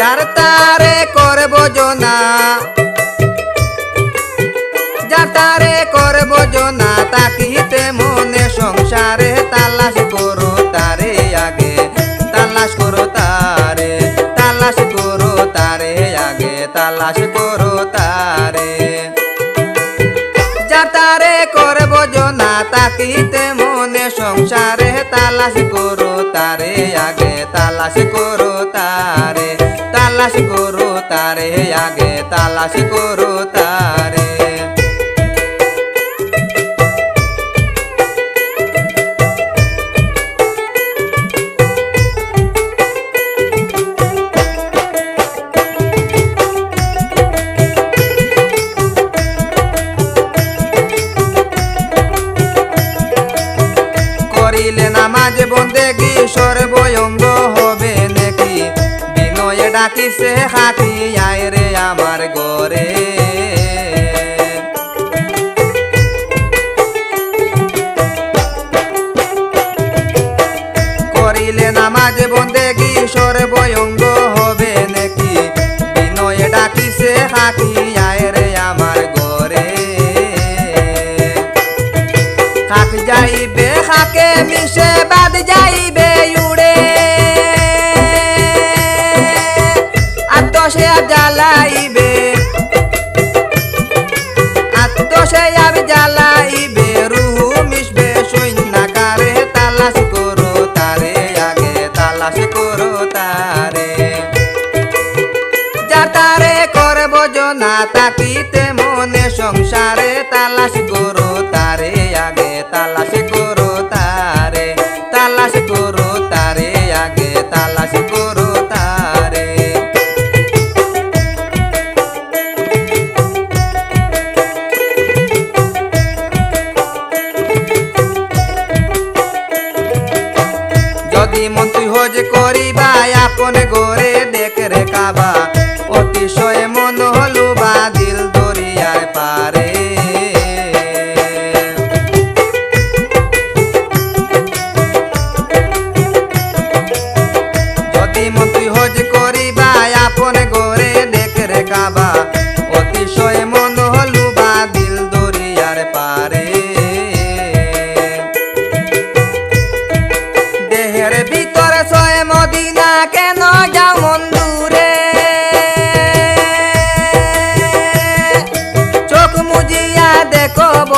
যার তারে করব জনা। যার তারে করব জনা, তাকিতে মনে সংসারে তালাশ করো তারে আগে, তালাশ করো তারে, তালাশ করো তারে আগে, তালাশ করো তারে। যার তারে করব জনা, তাকিতে মনে সংসারে তালাশ করো তারে আগে, তালাশ করো তারে। তালাশ করো তারে আগে তালাশ করো তারে। করিলে বন্দেগি সর্বঙ্গ হবে নাকি বিনয়ে ডাকিছে হাতি, আয় আমার গরে করিলে নামাজ হবে নাকি? বিনয়ে ডাকিছে হাতি, আয় আমার গরে যাইবে, খাকে মিশে, বাদ যাইবে। জ্বালাইবে। আত্মসে আব জ্বালাইবে, রুহু মিশবে, সৈন্যাকারে তালাশ করো তারে, আগে তালাশ করো তারে। যা তারে করব জনা, তাকিতে মনে সংসারে তালাশ করিবা আপন গোরে দেখ রে কাবা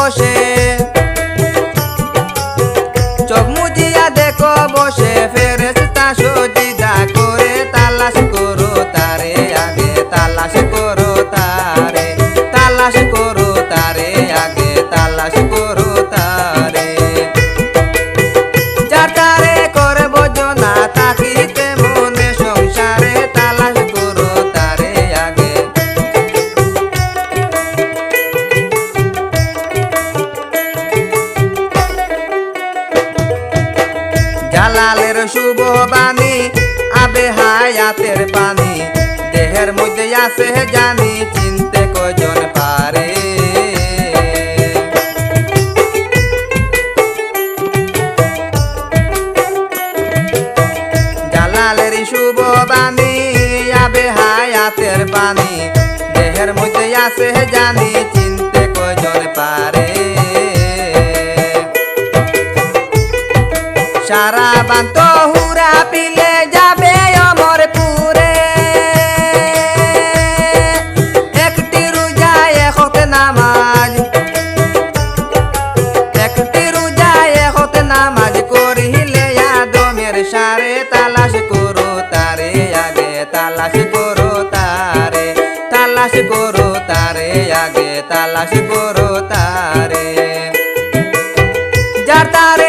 দেখো হায়াতের পানি, দেহের মধ্যে আছে জানি চিনতে কজন পারে। জালালের শুভ বাণী, আবে হায়াতের পানি দেহের মধ্যে আছে জানি চিনতে কজন পারে। সারা বান্ত হুরা পিলে তালাশ করো তারে তালাশ করো তারে আগে তালাশ করো তারে। যার তারে